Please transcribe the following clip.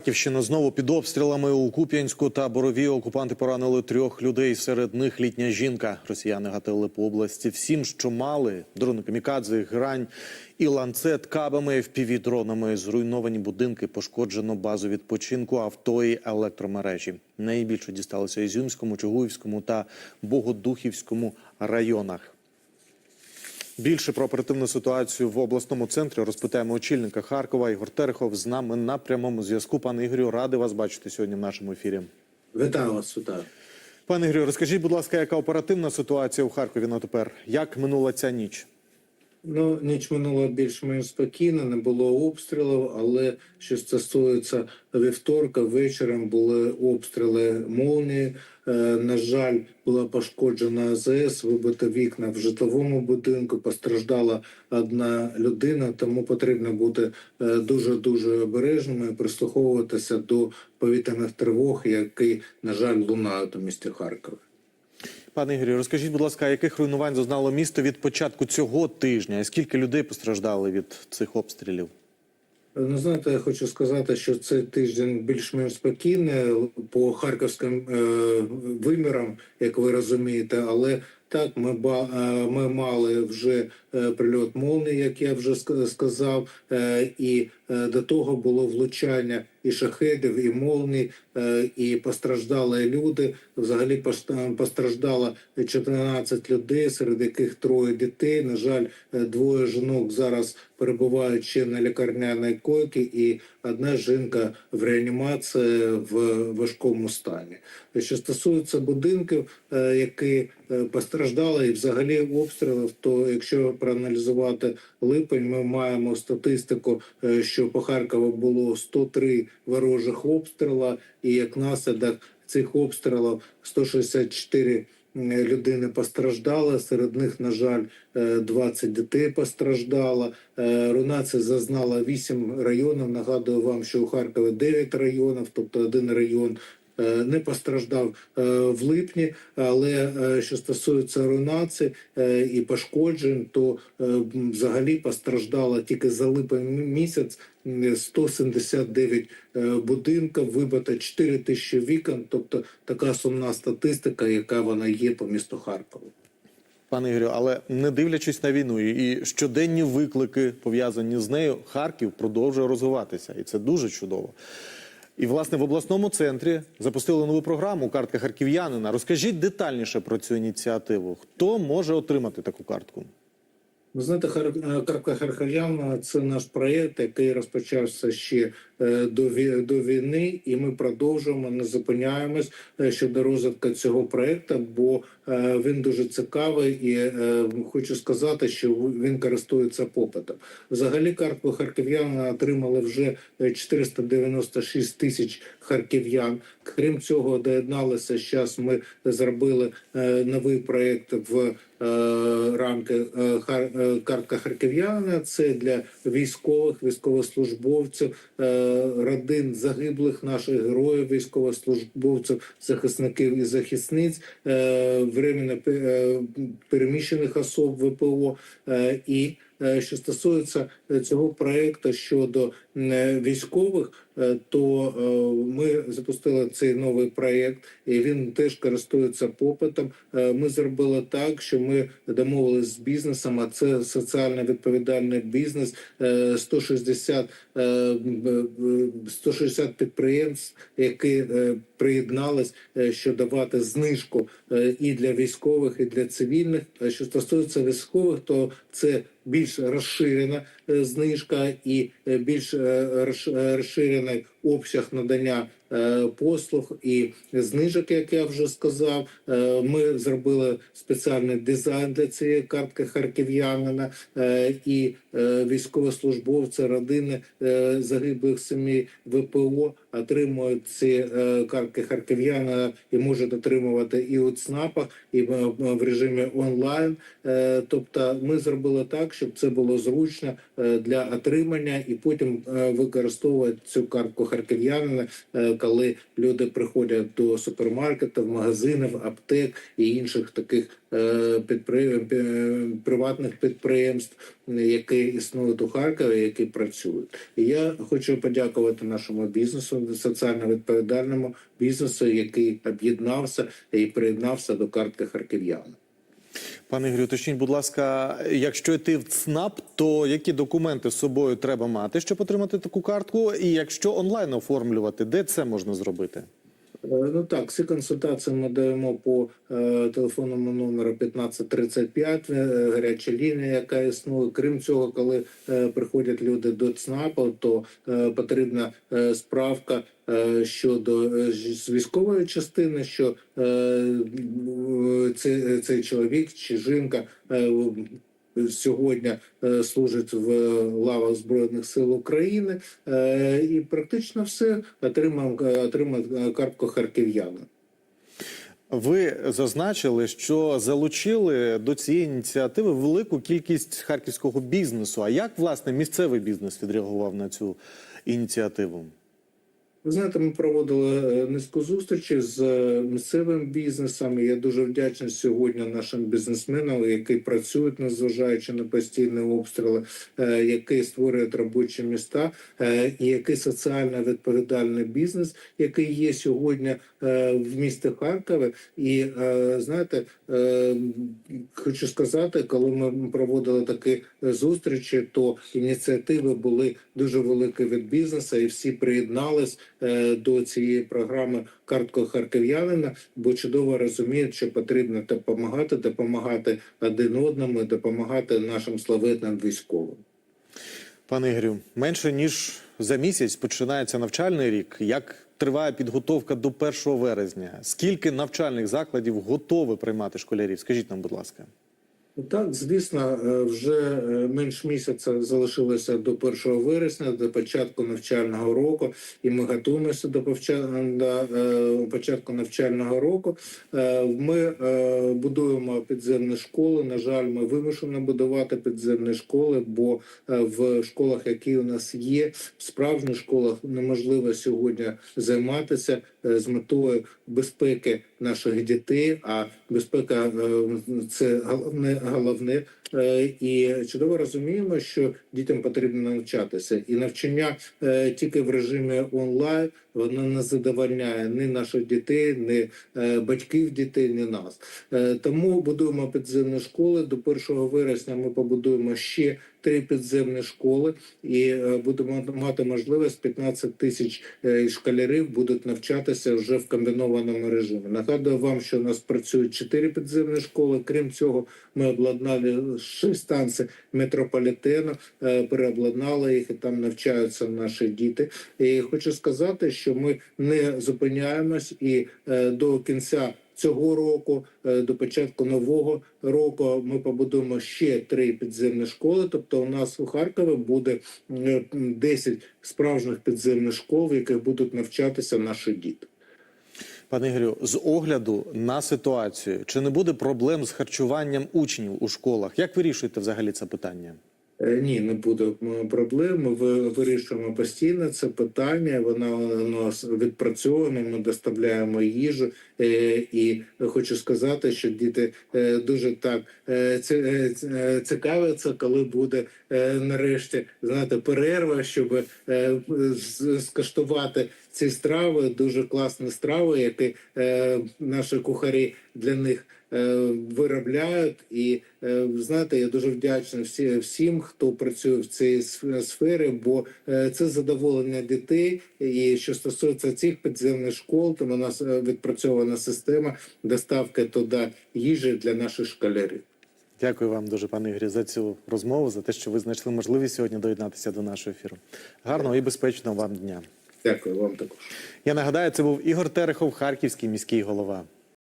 Харківщина знову під обстрілами у Куп'янську та Борові окупанти поранили трьох людей. Серед них літня жінка. Росіяни гатили по області всім, що мали дрони камікадзе, грань і ланцет кабами, fpv дронами Зруйновані будинки, пошкоджено базу відпочинку, авто і електромережі. Найбільше дісталося Ізюмському, Чугуївському та Богодухівському районах. Більше про оперативну ситуацію в обласному центрі розпитаємо очільника Харкова Ігор Терехов з нами на прямому зв'язку. Пане Ігорю, радий вас бачити сьогодні в нашому ефірі. Вітаю вас, вітаю. Пане Ігорю, розкажіть, будь ласка, яка оперативна ситуація у Харкові на тепер? Як минула ця ніч? Ну, ніч минула більш-менш спокійно, не було обстрілів, але що стосується вівторка, вечором були обстріли молнії. Е, на жаль, була пошкоджена АЗС, вибито вікна в житловому будинку. Постраждала одна людина, тому потрібно бути дуже дуже обережними, прислуховуватися до повітряних тривог, які на жаль лунають у місті Харкові. Пане Ігорю, розкажіть, будь ласка, яких руйнувань зазнало місто від початку цього тижня? І скільки людей постраждали від цих обстрілів? Ну, знаєте, я хочу сказати, що цей тиждень більш-менш спокійний по харківським е, вимірам, як ви розумієте, але так ми ба е, ми мали вже е, прильот молнії, як я вже ск- сказав, е, і до того було влучання і шахедів, і молній, е, і постраждали люди. Взагалі пост- постраждало 14 людей, серед яких троє дітей. На жаль, двоє жінок зараз перебувають ще на лікарняній койці, і одна жінка в реанімації в важкому стані. Що стосується будинків, які постраждали, і взагалі обстрілів, то якщо проаналізувати липень, ми маємо статистику, е, що по Харкову було 103 ворожих обстріла, і як наслідок цих обстрілів 164 м, людини постраждали. Серед них, на жаль, е, 20 дітей постраждало. Е, Руйнація зазнала 8 районів. Нагадую вам, що у Харкові 9 районів, тобто один район. Е, Не постраждав е, в липні, але е, що стосується руйнації і пошкоджень, то взагалі постраждало тільки за липень місяць м, 179 е, будинків, вибито 4 тисячі вікон, тобто така сумна статистика, яка вона є по місту Харкову. Пане Ігорю, але не дивлячись на війну і щоденні виклики пов'язані з нею, Харків продовжує розвиватися, і це дуже чудово. І власне в обласному центрі запустили нову програму Картка харків'янина. Розкажіть детальніше про цю ініціативу. Хто може отримати таку картку? Ви знаєте, е, Картка Харків'яна – це наш проєкт, який розпочався ще до війни, і ми продовжуємо, не зупиняємось е, щодо розвитку цього проєкту, бо е, він дуже цікавий і е, хочу сказати, що він користується попитом. Взагалі, картку харків'яна отримали вже е, 496 тисяч харків'ян. Крім цього, доєдналися зараз. Ми зробили е, новий проєкт в е, рамки е, е, картка харків'яна. Це для військових, військовослужбовців, е, родин загиблих наших героїв, військовослужбовців, захисників і захисниць, е, временно е, переміщених особ ВПО е, і. е, Що стосується е, цього проекту щодо е, військових, е, то е, ми запустили цей новий проект, і він теж користується попитом. Е, Ми зробили так, що ми домовилися з бізнесом, а це соціально відповідальний бізнес. е, 160, е, м, е, 160 підприємств, які е, приєднались, е, що давати знижку е, і для військових, і для цивільних. Е, Що стосується військових, то це більш розширена е, знижка і е, більш е, like обсяг надання е, послуг і знижок, як я вже сказав. Е, Ми зробили спеціальний дизайн для цієї картки харків'янина е, і військовослужбовці, родини загиблих сімей ВПО отримують ці картки харків'яна і можуть отримувати і у ЦНАПах, і в, режимі онлайн. Тобто, ми зробили так, щоб це було зручно для отримання, і потім використовувати цю картку харків'янина, е, коли люди приходять до супермаркетів, магазинів, аптек і інших таких е, приватних підприємств, які існують у Харкові, які працюють. Я хочу подякувати нашому бізнесу, соціально відповідальному бізнесу, який об'єднався і приєднався до картки харків'ян. Пане Ігорю, уточніть, будь ласка, якщо йти в ЦНАП, то які документи з собою треба мати, щоб отримати таку картку? І якщо онлайн оформлювати, де це можна зробити? Е, Ну так, всі консультації ми даємо по е, телефонному номеру 1535, е, гаряча лінія, яка існує. Крім цього, коли е, приходять люди до ЦНАПу, то е, потрібна е, справка е, щодо е, з військової частини, що е, м, це, цей чоловік чи жінка. е, Сьогодні е, служить в лавах збройних сил України е, і практично все отримав е, отримав е, картку харків'яна. Ви зазначили, що залучили до цієї ініціативи велику кількість харківського бізнесу. А як власне місцевий бізнес відреагував на цю ініціативу? Ви знаєте, ми проводили е, низку зустрічей з е, місцевим бізнесом. Я дуже вдячний сьогодні нашим бізнесменам, які працюють, незважаючи на постійні обстріли, е, які створюють робочі міста, і який соціально відповідальний бізнес, який є сьогодні в місті Харкові. І знаєте, хочу сказати, коли ми проводили такі зустрічі, то ініціативи були дуже великі від бізнесу, і всі приєднались до цієї програми карткою харків'янина, бо чудово розуміють, що потрібно допомагати, допомагати один одному, допомагати нашим славетним військовим. Пане Ігорю, менше ніж за місяць починається навчальний рік. Як триває підготовка до 1 вересня? Скільки навчальних закладів готові приймати школярів? Скажіть нам, будь ласка. Так, звісно, е, вже е, менш місяця залишилося до 1 вересня, до початку навчального року, і ми готуємося до е, початку навчального року. Ми будуємо підземні школи. На жаль, ми вимушені будувати підземні школи, бо в школах, які у нас є, в справжніх школах неможливо сьогодні займатися з метою безпеки наших дітей. А безпека е, це головне головне. Е, І чудово розуміємо, що дітям потрібно навчатися, і навчання е, тільки в режимі онлайн воно не задовольняє ні наших дітей, ні е, батьків дітей, ні нас. Е, Тому будуємо підземні школи. До 1 вересня ми побудуємо ще три підземні школи, і е, будемо мати можливість 15 тисяч е, школярів будуть навчатися вже в комбінованому режимі. Нагадую вам, що у нас працюють чотири підземні школи. Крім цього, ми обладнали шість станцій метрополітену, е, переобладнали їх і там навчаються наші діти. І хочу сказати, що ми не зупиняємось і до кінця. Цього року е, до початку нового року ми побудуємо ще три підземні школи. Тобто, у нас у Харкові буде е, 10 справжніх підземних школ, в яких будуть навчатися наші діти. Пане Ігорю, з огляду на ситуацію, чи не буде проблем з харчуванням учнів у школах? Як вирішуєте взагалі це питання? Е, Ні, не буде проблем. Ми ви- вирішуємо постійно це питання. Воно у нас відпрацьовано. Ми доставляємо їжу. Е, І хочу сказати, що діти е, дуже так цікавляться, коли буде нарешті знаєте, перерва, щоб скуштувати ці страви. Дуже класні страви, які наші кухарі для них виробляють. І е, знаєте, я дуже вдячний всі, всім, хто працює в цій сфері, бо е, це задоволення дітей. І що стосується цих підземних школ, то у нас е, відпрацьована система доставки туди їжі для наших школярів. Дякую вам дуже, пане Ігорі, за цю розмову, за те, що ви знайшли можливість сьогодні доєднатися до нашого ефіру. Гарного і безпечного вам дня. Дякую вам також. Я нагадаю, це був Ігор Терехов, харківський міський голова.